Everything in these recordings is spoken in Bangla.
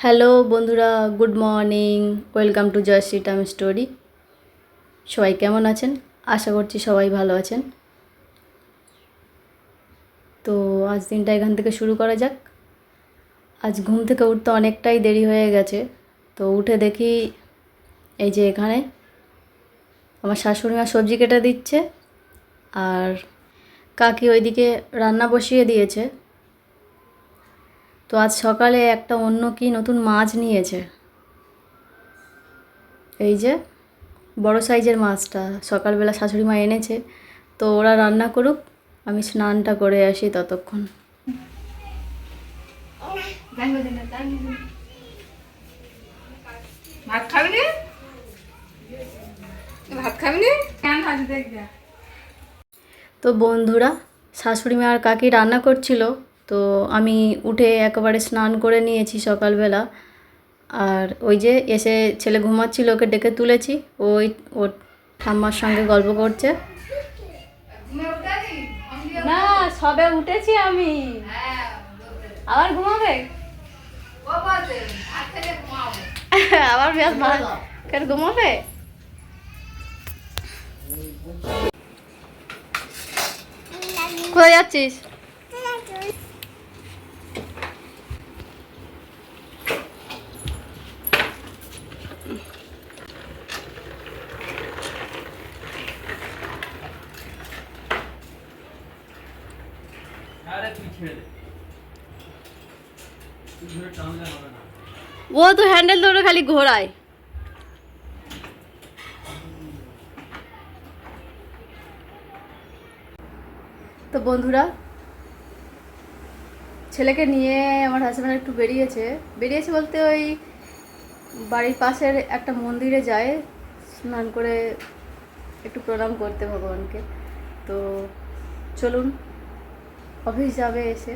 হ্যালো বন্ধুরা, good morning. Welcome to Joyshree time story. সবাই কেমন আছেন? আশা করছি সবাই ভালো আছেন। তো আজ দিনটা এখান থেকে শুরু করা যাক। আজ ঘুম থেকে উঠতে অনেকটাই দেরি হয়ে গেছে। তো উঠে দেখি এই যে এখানে আমার শাশুড়ি মা সবজি কেটে দিচ্ছে আর কাকি ওইদিকে রান্না বসিয়ে দিয়েছে। তো আজ সকালে একটা অন্য কি নতুন মাছ নিয়েছে? এই যে বড় সাইজের মাছটা। সকালবেলা শাশুড়ি মা এনেছে তো ওরা রান্না করুক আমি স্নানটা করে আসি ততক্ষণ। ভাত খাবি? নি ভাত খাবি? নি কেন ভাজি তো বন্ধুরা শাশুড়ি মা আর কাকি রান্না করছিল। তো আমি উঠে একেবারে স্নান করে নিয়েছি সকালবেলা। আর ওই যে এসে ছেলে ঘুমাচ্ছিল, ওকে ডেকে তুলেছি। ওই ওর ঠাম্মার সঙ্গে গল্প করছে। না, সবে উঠেছি আমি। আবার ঘুমাবে? আবার বেশ ভালো ঘুমাবে? কোথায় যাচ্ছিস আরে তুই ছেড়ে দে তুই ধরে টানলে হবে না ও তো হ্যান্ডেল ধরে খালি ঘোরায়। তো বন্ধুরা ছেলেকে নিয়ে আমার হাজব্যান্ড একটু বেরিয়েছে। বেরিয়েছে বলতে ওই বাড়ির পাশের একটা মন্দিরে যায় স্নান করে একটু প্রণাম করতে ভগবানকে। তো চলুন অফিস যাবে এসে।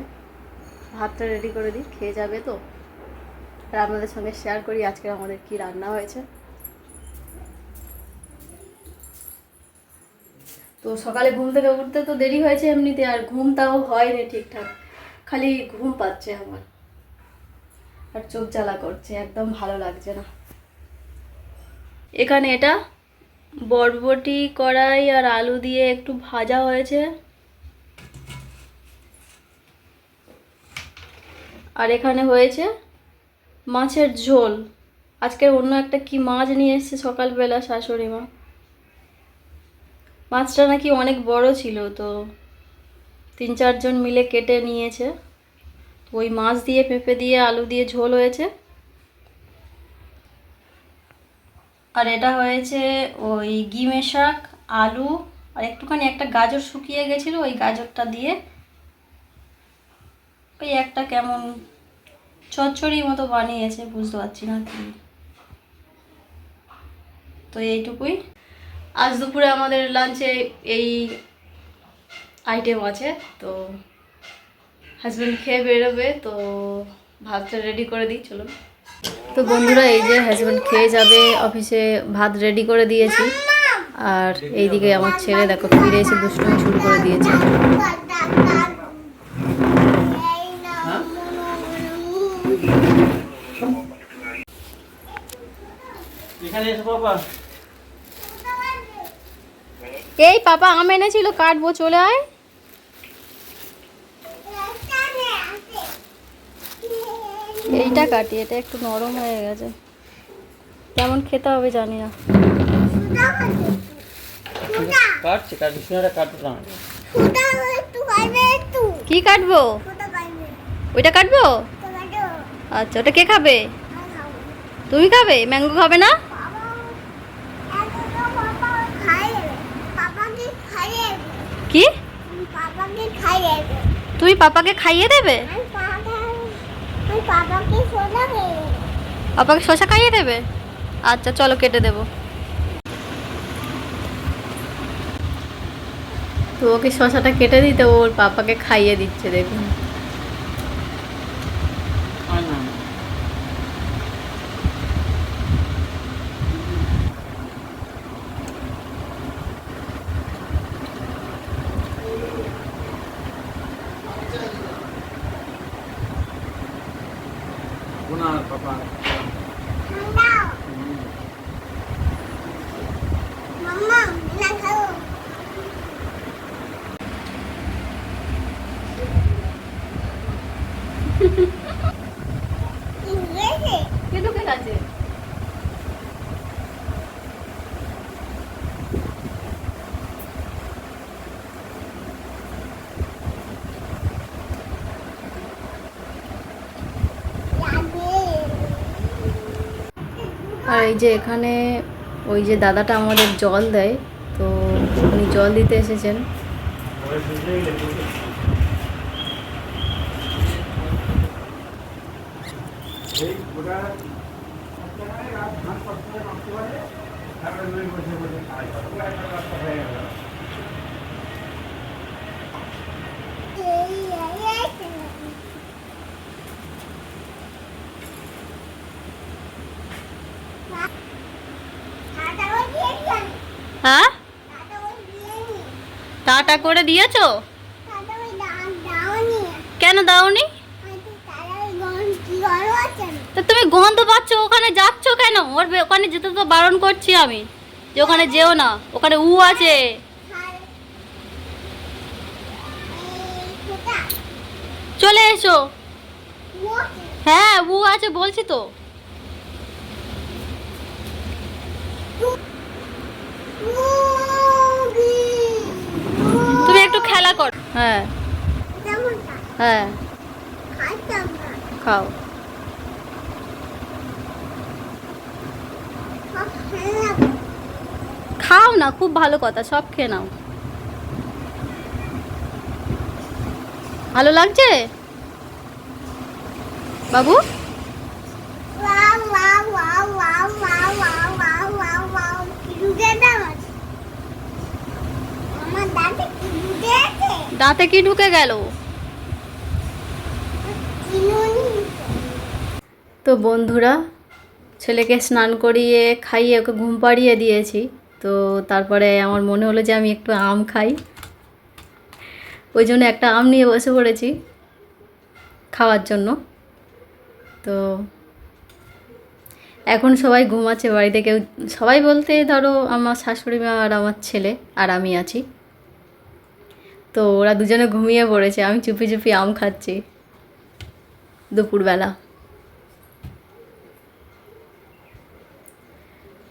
ভাতটা রেডি করে দিই, খেয়ে যাবে তো। আর আপনাদের সঙ্গে শেয়ার করি আজকে আমাদের কি রান্না হয়েছে। তো সকালে ঘুম থেকে উঠতে তো দেরি হয়েছে এমনিতে, আর ঘুম তাও হয়নি ঠিকঠাক। খালি ঘুম পাচ্ছে আমার। আর চোখ জ্বালা করছে, একদম ভালো লাগছে না। এখানে এটা বরবটি কড়াই আর আলু দিয়ে একটু ভাজা হয়েছে। আর এখানে হয়েছে মাছের ঝোল। আজকে অন্য একটা কি মাছ নিয়ে এসেছে সকালবেলা শাশুড়ি মা? মাছটা নাকি অনেক বড় ছিল তো তিন চারজন মিলে কেটে নিয়েছে। ওই মাছ দিয়ে পেঁপে দিয়ে আলু দিয়ে ঝোল হয়েছে। আর এটা হয়েছে ওই গিমে শাক, আলু, আর একটুখানি একটা গাজর শুকিয়ে গেছিল, ওই গাজরটা দিয়ে ওই একটা কেমন চচ্চড়ি মতো বানিয়েছে, বুঝতে পারছি না কি। তো এইটুকুই। আজ দুপুরে আমাদের লাঞ্চে এই আইটেম আছে, তো হাজব্যান্ড খেয়ে বেরোবে, তো ভাতটা রেডি করে দিই, চলুন। তো বন্ধুরা, এই যে হাজব্যান্ড খেয়ে যাবে অফিসে ভাত রেডি করে দিয়েছি। আর এইদিকে আমার ছেলে দেখো, ফিরে এসে দুষ্টুমি শুরু করে দিয়েছে। এখানে এসো বাবা। এই পাপা আম এনেছিল কাটবো চলে আয়। এইটা কাটি এটা একটু নরম হয়ে গেছে। কেমন খেতে হবে জানি না। কাটছে কাটছে না কি কাটবো? ওইটা কাটবো? আচ্ছা ওটা কে খাবে? তুমি খাবে? ম্যাঙ্গো খাবে না? কি? তুমি পাপাকে খাইয়ে দেবে। পাপাকে শশা খাইয়ে দেবে? আচ্ছা চলো কেটে দেবো। তো ওকে শশাটা কেটে দিতে ওর পাপাকে খাইয়ে দিচ্ছে দেখুন। আর না না। না পাপা কে ঢুকে গেছে আর এই যে এখানে ওই যে দাদাটা আমাদের জল দেয় তো উনি জল দিতে এসেছেন। টাটা করে দিয়েছ? কেন দাওনি? তো তুমি গন্ধ পাচ্ছ ওখানে যাচ্ছ কেন? ওর ওখানে যেতে তো বারণ করছি আমি যে ওখানে যেও না ওখানে উ আছে। চলে এসো। হ্যাঁ উ আছে বলছি তো তুমি একটু খেলা কর। হ্যাঁ। হ্যাঁ। খাও। খাও না, খুব ভালো কথা, সব খেয়ে নাও। ভালো লাগছে? বাবু আমার দাঁতে কি ঢুকে আছে দাঁতে কি ঢুকে গেল? তো বন্ধুরা, ছেলেকে স্নান করিয়ে খাইয়ে ওকে ঘুম পাড়িয়ে দিয়েছি। তো তারপরে আমার মনে হলো যে আমি একটু আম খাই। ওই জন্য একটা আম নিয়ে বসে পড়েছি খাওয়ার জন্য। তো এখন সবাই ঘুমাচ্ছে, বাড়িতে কেউ সবাই বলতে ধরো আমার শাশুড়ি মা আর আমার ছেলে আর আমি আছি। তো ওরা দুজনে ঘুমিয়ে পড়েছে, আমি চুপি চুপি আম খাচ্ছি দুপুরবেলা।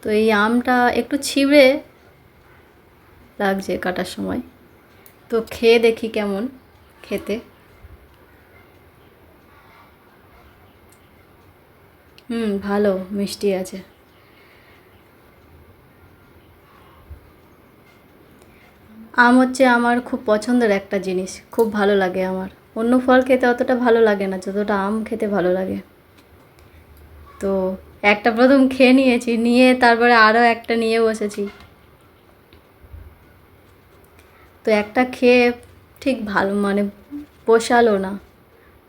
তো এই আমটা একটু ছিবড়ে লাগছে কাটার সময়। তো খেয়ে দেখি কেমন খেতে। হুম, ভালো, মিষ্টি আছে। আম হচ্ছে আমার খুব পছন্দের একটা জিনিস, খুব ভালো লাগে আমার। অন্য ফল খেতে অতটা ভালো লাগে না, যতটা আম খেতে ভালো লাগে। তো একটা প্রথম খেয়ে নিয়েছি, নিয়ে তারপরে আরও একটা নিয়ে বসেছি। তো একটা খেয়ে ঠিক ভালো মানে পোষালো না।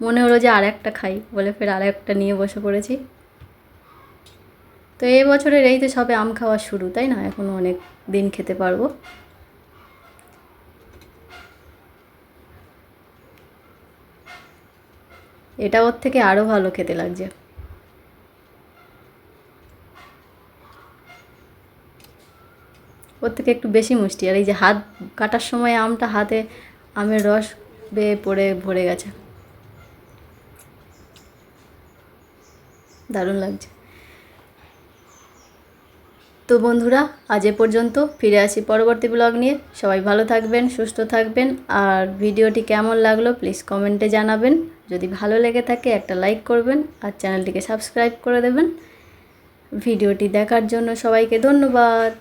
মনে হলো যে আর একটা খাই, বলে ফের আর একটা নিয়ে বসে পড়েছি। তো এই বছরের এই তো সবে আম খাওয়া শুরু, তাই না? এখনও অনেক দিন খেতে পারব। এটা ওর থেকে আরও ভালো খেতে লাগছে। ওর থেকে একটু বেশি মিষ্টি। আর এই যে হাত কাটার সময় আমটা হাতে আমের রস বেয়ে পড়ে, ভরে গেছে। দারুণ লাগছে। তো বন্ধুরা, আজ এ পর্যন্ত ফিরে আসি পরবর্তী ব্লগ নিয়ে। সবাই ভালো থাকবেন, সুস্থ থাকবেন, আর ভিডিওটি কেমন লাগল প্লিজ কমেন্টে জানাবেন। যদি ভালো লেগে থাকে একটা লাইক করবেন আর চ্যানেলটিকে সাবস্ক্রাইব করে দেবেন। ভিডিওটি দেখার জন্য সবাইকে ধন্যবাদ।